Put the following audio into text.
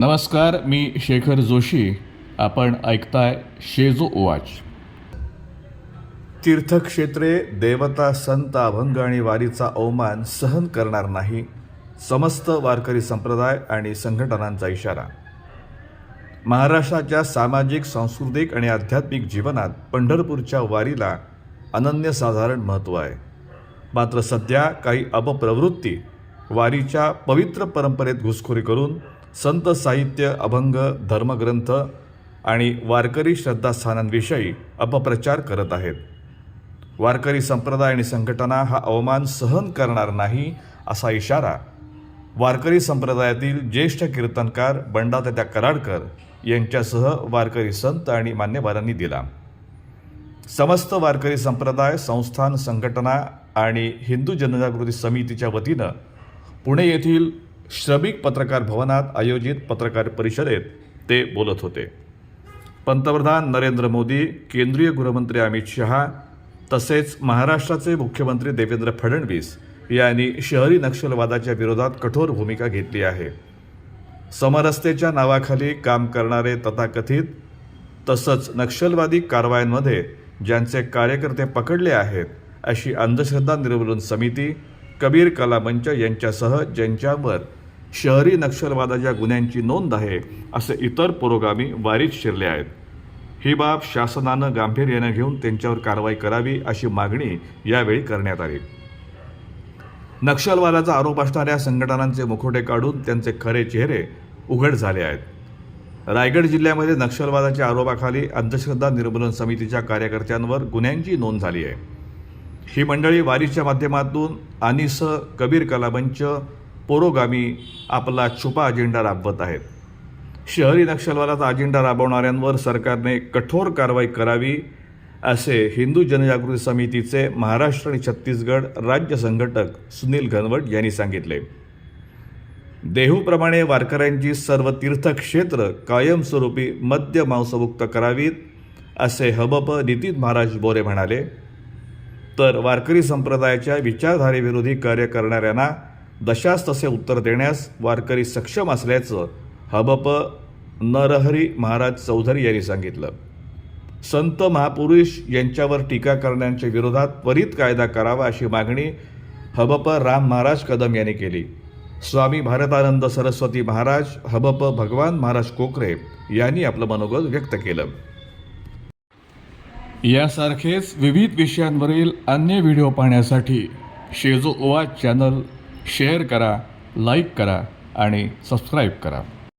नमस्कार मी शेखर जोशी. आपण ऐकताय शेजो ओवाच तीर्थक्षेत्रे देवता संत अभंग आणि वारीचा अवमान सहन करणार नाही समस्त वारकरी संप्रदाय आणि संघटनांचा इशारा. महाराष्ट्राच्या सामाजिक सांस्कृतिक आणि आध्यात्मिक जीवनात पंढरपूरच्या वारीला अनन्यसाधारण महत्त्व आहे. मात्र सध्या काही अपप्रवृत्ती वारीच्या पवित्र परंपरेत घुसखोरी करून संत साहित्य अभंग धर्मग्रंथ आणि वारकरी श्रद्धास्थानांविषयी अपप्रचार करत आहेत. वारकरी संप्रदाय आणि संघटना हा अवमान सहन करणार नाही असा इशारा वारकरी संप्रदायातील ज्येष्ठ कीर्तनकार बंडातात्या कराडकर यांच्यासह वारकरी संत आणि मान्यवरांनी दिला. समस्त वारकरी संप्रदाय संस्थान संघटना आणि हिंदू जनजागृती समितीच्या वतीनं पुणे येथील श्रमिक पत्रकार भवनात आयोजित पत्रकार परिषदेत ते बोलत होते. पंतप्रधान नरेंद्र मोदी केंद्रीय गृहमंत्री अमित शहा तसेच महाराष्ट्राचे मुख्यमंत्री देवेंद्र फडणवीस यांनी शहरी नक्षलवादाच्या विरोधात कठोर भूमिका घेतली आहे. समरस्तेच्या नावाखाली काम करणारे तथाकथित तसंच नक्षलवादी कारवायांमध्ये ज्यांचे कार्यकर्ते पकडले आहेत अशी अंधश्रद्धा निर्मूलन समिती कबीर कला मंच यांच्यासह ज्यांच्यावर शहरी नक्षलवादाच्या गुन्ह्यांची नोंद आहे असे इतर पुरोगामी वारीत शिरले आहेत. ही बाब शासनानं गांभीर्यानं घेऊन त्यांच्यावर कारवाई करावी अशी मागणी यावेळी करण्यात आली. नक्षलवादाचा आरोप असणाऱ्या संघटनांचे मुखोटे काढून त्यांचे खरे चेहरे उघड झाले आहेत. रायगड जिल्ह्यामध्ये नक्षलवादाच्या आरोपाखाली अंधश्रद्धा निर्मूलन समितीच्या कार्यकर्त्यांवर गुन्ह्यांची नोंद झाली आहे. ही मंडळी वारीच्या माध्यमातून आनिस कबीर कलामंच पोरोगामी आपला छुपा अजेंडा राबवत आहेत. शहरी नक्षलवादाचा अजेंडा राबवणाऱ्यांवर सरकारने कठोर कारवाई करावी असे हिंदू जनजागृती समितीचे महाराष्ट्र आणि छत्तीसगड राज्य संघटक सुनील घनवट यांनी सांगितले. देहूप्रमाणे वारकऱ्यांची सर्व तीर्थक्षेत्र कायमस्वरूपी मद्य मांसमुक्त करावीत असे हबप नितीन महाराज बोरे म्हणाले. तर वारकरी संप्रदायाच्या विचारधारेविरोधी कार्य करणाऱ्यांना दशास तसे उत्तर देण्यास वारकरी सक्षम असल्याचं हबप नरहरी महाराज चौधरी यांनी सांगितलं. संत महापुरुष यांच्यावर टीका करण्याच्या विरोधात त्वरित कायदा करावा अशी मागणी हबप राम महाराज कदम यांनी केली. स्वामी भारतानंद सरस्वती महाराज हबप भगवान महाराज कोकरे यांनी आपलं मनोगत व्यक्त केलं. यासारखेच विविध विषयांवरील अन्य व्हिडिओ पाहण्यासाठी शेजो ओवा चॅनल शेअर करा लाईक करा आणि सबस्क्राईब करा.